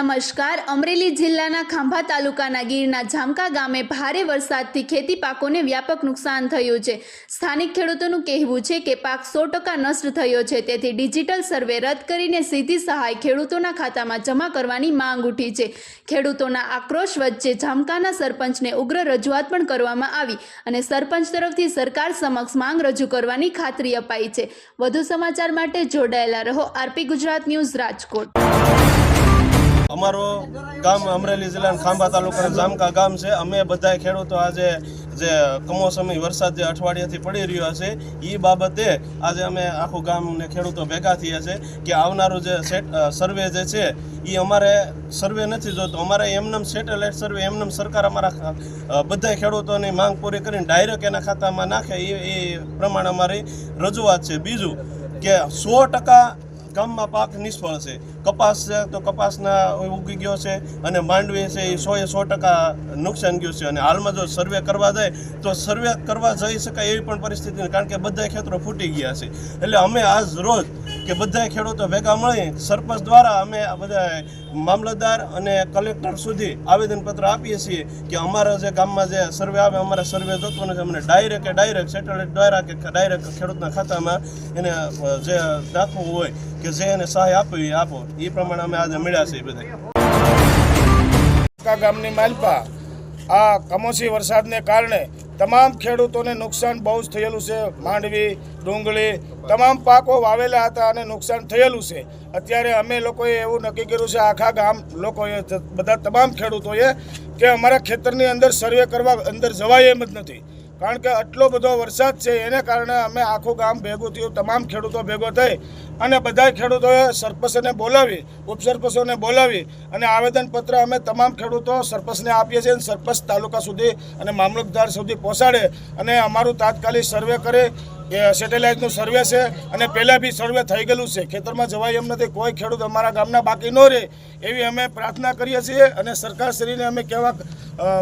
નમસ્કાર. અમરેલી જિલ્લાના ખાંભા તાલુકાના ગીરના જામકા ગામે ભારે વરસાદથી ખેતી પાકોને વ્યાપક નુકસાન થયું છે. સ્થાનિક ખેડૂતોનું કહેવું છે કે પાક સો ટકા નષ્ટ થયો છે. તેથી ડિજિટલ સર્વે રદ કરીને સીધી સહાય ખેડૂતોના ખાતામાં જમા કરવાની માંગ ઉઠી છે. ખેડૂતોના આક્રોશ વચ્ચે જામકાના સરપંચને ઉગ્ર રજૂઆત પણ કરવામાં આવી અને સરપંચ તરફથી સરકાર સમક્ષ માંગ રજૂ કરવાની ખાતરી અપાઈ છે. વધુ સમાચાર માટે જોડાયેલા રહો. RP Gujarat news Rajkot. અમારો ગામ અમરેલી જિલ્લાના ખાંભા તાલુકાના જામકા ગામ છે. અમે બધા ખેડૂતો આજે જે કમોસમી વરસાદ જે અઠવાડિયાથી પડી રહ્યો છે એ બાબતે આજે અમે આખું ગામને ખેડૂતો ભેગા થયા છે કે આવનારું જે સેટ સર્વે જે છે એ અમારે સર્વે નથી જોતો. અમારે એમનેમ સેટેલાઇટ સર્વે, એમનેમ સરકાર અમારા બધા ખેડૂતોની માંગ પૂરી કરીને ડાયરેક્ટ એના ખાતામાં નાખે. એ એ પ્રમાણે અમારી રજૂઆત છે. બીજું કે સો ટકા ગામમાં પાક નિષ્ફળ છે. કપાસ છે તો કપાસના ઉગી ગયો છે અને માંડવી છે એ સો એ સો ટકા નુકસાન ગયું છે. અને હાલમાં જો સર્વે કરવા જાય તો સર્વે કરવા જઈ શકાય એવી પણ પરિસ્થિતિ કારણ કે બધા ખેતરો ફૂટી ગયા છે. એટલે અમે આજ રોજ કે બધા ખેડૂતો ભેગા મળી સરપંચ દ્વારા અમે બધા મામલતદાર અને કલેક્ટર સુધી આવેદનપત્ર આપીએ છીએ કે અમારા જે ગામમાં જે સર્વે આવે, અમારે સર્વે જોતો નથી, અમને ડાયરેક્ટ કે ડાયરેક્ટ સેટેલાઇટ દ્વારા કે ડાયરેક્ટ ખેડૂતના ખાતામાં એને જે દાખવું હોય કે જે એને સહાય આપવી આપો. એ પ્રમાણે અમે આજે મળ્યા છીએ બધા ગામની માલપા આ કમોસી વરસાદને કારણે તમામ ખેડૂતોને નુકસાન બહુ જ થયેલું છે, માંડવી, ડુંગળી, તમામ પાકો વાવેલા હતા અને નુકસાન થયેલું છે. અત્યારે અમે લોકોએ એવું નક્કી કર્યું છે, આખા ગામ લોકોએ, બધા તમામ ખેડૂતોએ, કે અમારા ખેતરની અંદર સર્વે કરવા અંદર જવાય એમ જ નથી. કારણ કે આટલો બધો વરસાદ છે, એને કારણે અમે આખું ગામ ભેગું થયું, તમામ ખેડૂતો ભેગો થઈ અને બધા ખેડૂતોએ સરપંચને બોલાવી, ઉપસરપંચોને બોલાવી અને આવેદનપત્ર અમે તમામ ખેડૂતો સરપંચને આપીએ છીએ અને સરપંચ તાલુકા સુધી અને મામલતદાર સુધી પહોંચાડે અને અમારું તાત્કાલિક સર્વે કરે. સેટેલાઇટનું સર્વે છે અને પહેલાં બી સર્વે થઈ ગયેલું છે. ખેતરમાં જવાય એમ નથી, કોઈ ખેડૂત અમારા ગામના બાકી ન રહે એવી અમે પ્રાર્થના કરીએ છીએ અને સરકારશ્રીને અમે કહેવા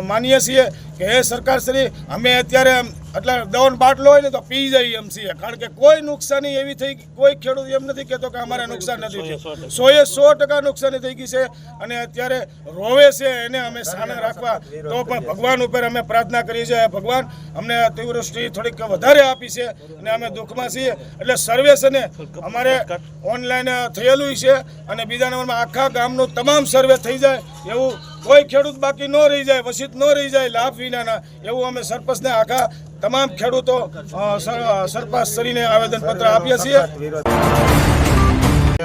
માનીએ છીએ કે હે સરકારશ્રી અમે અત્યારે એટલે દવન બાટલો હોય ને તો પી જઈએ એમ છીએ. કારણ કે કોઈ નુકસાની એવી થઈ કોઈ ખેડૂત એમ નથી કહેતો કે અમારે નુકસાન નથી થયું. સોએ સો ટકા નુકસાની થઈ ગઈ છે અને અત્યારે રોવે છે એને અમે સામે રાખવા. તો પણ ભગવાન ઉપર અમે પ્રાર્થના કરી છે ભગવાન, અમને અતિવૃષ્ટિ થોડીક વધારે આપી છે અને અમે દુઃખમાં છીએ. એટલે સર્વે છે ને અમારે ઓનલાઈન થયેલું છે અને બીજા નંબરમાં આખા ગામનું તમામ સર્વે થઈ જાય એવું કોઈ ખેડૂત બાકી ન રહી જાય વસિત ન રહી જાય, લાભ વિનાના. એવું અમે સરપંચને આખા તમામ ખેડૂતો સરપંચ કરીને આવેદનપત્ર આપીએ છીએ.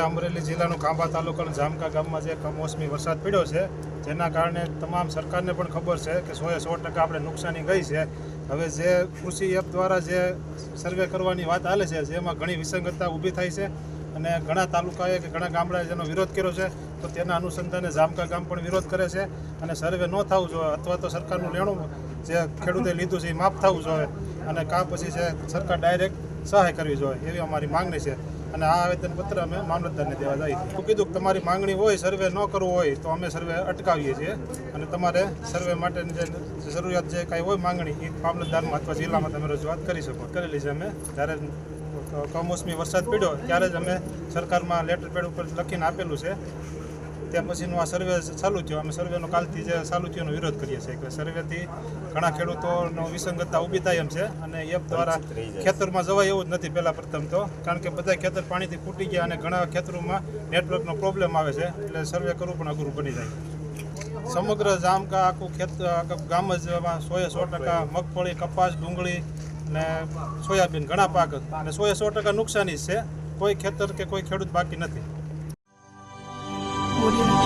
અમરેલી જિલ્લાનું ખાંભા તાલુકાના જામકા ગામમાં જે કમોસમી વરસાદ પડ્યો છે, જેના કારણે તમામ સરકારને પણ ખબર છે કે સોએ સો ટકા આપણે નુકસાની ગઈ છે. હવે જે કૃષિ એપ દ્વારા જે સર્વે કરવાની વાત હાલે છે, જેમાં ઘણી વિસંગતતા ઊભી થાય છે અને ઘણા તાલુકાએ કે ઘણા ગામડાએ જેનો વિરોધ કર્યો છે તો તેના અનુસંધાને જામકા ગામ પણ વિરોધ કરે છે અને સર્વે ન થવું જોઈએ અથવા તો સરકારનું લેણું જે ખેડૂતે લીધું છે એ માફ થવું જોઈએ અને કાં પછી છે સરકાર ડાયરેક્ટ સહાય કરવી જોઈએ એવી અમારી માંગણી છે. અને આ આવેદનપત્ર અમે મામલતદારને દેવા જઈએ હું કીધું કે તમારી માંગણી હોય, સર્વે ન કરવું હોય, તો અમે સર્વે અટકાવીએ છીએ અને તમારે સર્વે માટેની જે જરૂરિયાત જે કાંઈ હોય માંગણી, એ મામલતદારમાં અથવા જિલ્લામાં તમે રજૂઆત કરી શકો. કરેલી છે અમે. જ્યારે કમોસમી વરસાદ પડ્યો, ત્યારે જ અમે સરકારમાં લેટર પેડ ઉપર લખીને આપેલું છે. ત્યાં પછીનું આ સર્વે ચાલુ થયો. અમે સર્વેનો કાલથી જે ચાલુ થયો એનો વિરોધ કરીએ છીએ કે સર્વેથી ઘણા ખેડૂતોનો વિસંગતતા ઊભી થાય એમ છે અને એપ દ્વારા ખેતરમાં જવાય એવું જ નથી પહેલાં પ્રથમ તો. કારણ કે બધા ખેતર પાણીથી ફૂટી ગયા અને ઘણા ખેતરોમાં નેટવર્કનો પ્રોબ્લેમ આવે છે. એટલે સર્વે કરવું પણ અઘરું બની જાય. સમગ્ર જામકા આખું ખેત આખું ગામ જ સોએ સો ટકા મગફળી કપાસ ડુંગળી ને સોયાબીન ઘણા પાક અને સોએ સો ટકા નુકસાની જ છે. કોઈ ખેતર કે કોઈ ખેડૂત બાકી નથી. Audio